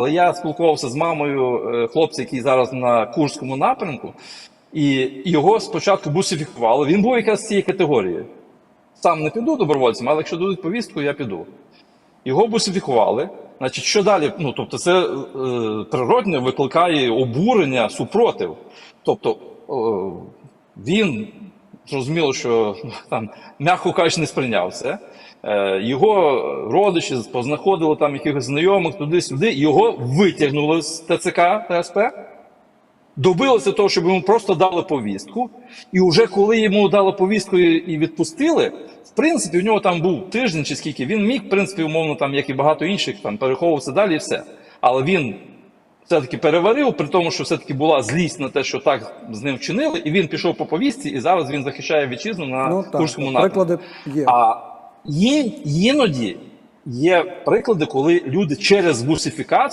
Але я спілкувався з мамою е, хлопця, який зараз на Курському напрямку, і його спочатку бусифікували. Він був якраз з цієї категорії. Сам не піду добровольцем, але якщо дадуть повістку, я піду. Його бусифікували. Значить, що далі? Ну, тобто, це е, природне викликає обурення, супротив. Тобто, е, він зрозуміло, що там, м'яко кажучи, не сприйняв це. Е, його родичі познаходили там якихось знайомих туди-сюди, його витягнули з ТЦК ТСП, добилися того, щоб йому просто дали повістку. І вже коли йому дали повістку і відпустили, в принципі, у нього там був тиждень чи скільки, він міг, в принципі, умовно, там, як і багато інших, там, переховуватися далі і все. Але він все-таки переварив, при тому, що все-таки була злість на те, що так з ним вчинили, і він пішов по повістці, і зараз він захищає вітчизну на Ну так, Курському напрямку. приклади є. А є, іноді є приклади, коли люди через бусифікацію